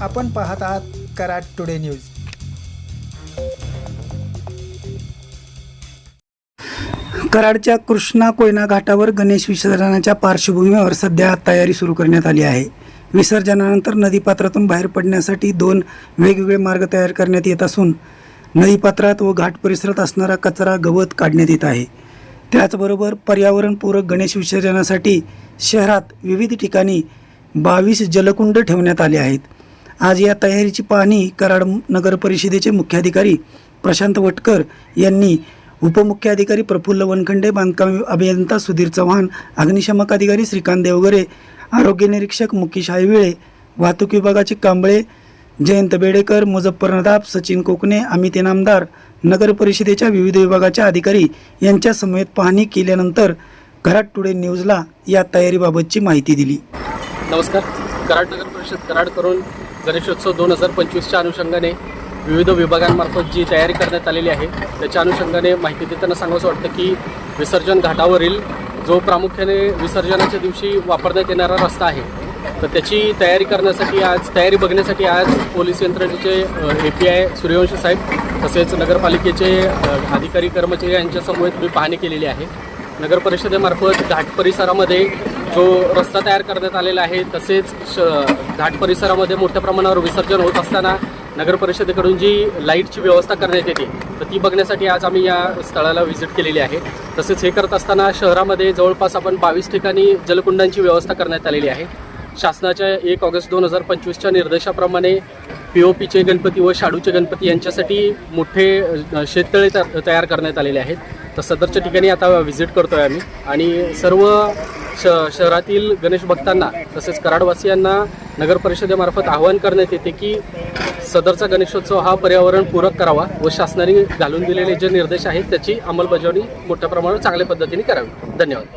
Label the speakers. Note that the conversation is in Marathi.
Speaker 1: आपण पाहत आहात कराड टुडे न्यूज. कराडच्या कृष्णा कोयना घाटावर गणेश विसर्जनाच्या पार्श्वभूमीवर सध्या तयारी सुरू करण्यात आली आहे. विसर्जनानंतर नदीपात्रातून बाहेर पडण्यासाठी दोन वेगवेगळे मार्ग तयार करण्यात येत असून नदीपात्रात व घाट परिसरात असणारा कचरा गवत काढण्यात येत आहे. त्याचबरोबर पर्यावरणपूरक गणेश विसर्जनासाठी शहरात विविध ठिकाणी बावीस जलकुंड ठेवण्यात आले आहेत. आज या तयारीची पाहणी कराड नगर परिषदेचे मुख्याधिकारी प्रशांत वटकर यांनी उपमुख्याधिकारी प्रफुल्ल वनखंडे बांधकाम अभियंता सुधीर चव्हाण अग्निशमक अधिकारी श्रीकांत देवगरे आरोग्य निरीक्षक मुकेश हायविळे वाहतूक विभागाचे कांबळे जयंत बेडेकर मुझफ्फर नदाब सचिन कोकणे अमित इनामदार नगर परिषदेच्या विविध विभागाच्या अधिकारी यांच्या समेत पाहणी केल्यानंतर कराड टुडे न्यूजला या तयारीबाबतची माहिती दिली.
Speaker 2: नमस्कार. कराड नगर परिषद कराड करून गणेशोत्सव दोन हजार पंचवीसच्या अनुषंगाने विविध विभागांमार्फत जी तयारी करण्यात आलेली आहे त्याच्या अनुषंगाने माहिती देताना सांगावंसं वाटतं की विसर्जन घाटावरील जो प्रामुख्याने विसर्जनाच्या दिवशी वापरण्यात येणारा रस्ता आहे तर त्याची तयारी करण्यासाठी आज तयारी बघण्यासाठी आज पोलीस यंत्रणेचे ए पी आय सूर्यवंशी साहेब तसेच नगरपालिकेचे अधिकारी कर्मचारी यांच्यासमवेत मी पाहणी केलेली आहे. नगर परिषदेमार्फत घाट परिसरामध्ये जो रस्ता तयार करण्यात आलेला आहे तसेच श घाट परिसरामध्ये मोठ्या प्रमाणावर विसर्जन होत असताना नगर परिषदेकडून जी लाईटची व्यवस्था करण्यात येते तर ती बघण्यासाठी आज आम्ही या स्थळाला व्हिजिट केलेली आहे. तसेच हे करत असताना शहरामध्ये जवळपास आपण बावीस ठिकाणी जलकुंडांची व्यवस्था करण्यात आलेली आहे. शासनाच्या एक ऑगस्ट दोन हजार पंचवीसच्या निर्देशाप्रमाणे पी ओ पीचे गणपती व शाडूचे गणपती यांच्यासाठी मोठे शेततळे त- तयार करण्यात आलेले आहेत. तर सदरच्या ठिकाणी आता व्हिजिट करतो आहे आम्ही. आणि सर्व श शहरातील गणेश भक्तांना तसेच कराडवासियांना नगर परिषदेमार्फत आवाहन करण्यात येते की सदरचा गणेशोत्सव हा पर्यावरणपूरक करावा व शासनाने घालून दिलेले जे निर्देश आहेत त्याची अंमलबजावणी मोठ्या प्रमाणावर चांगल्या पद्धतीने करावी. धन्यवाद.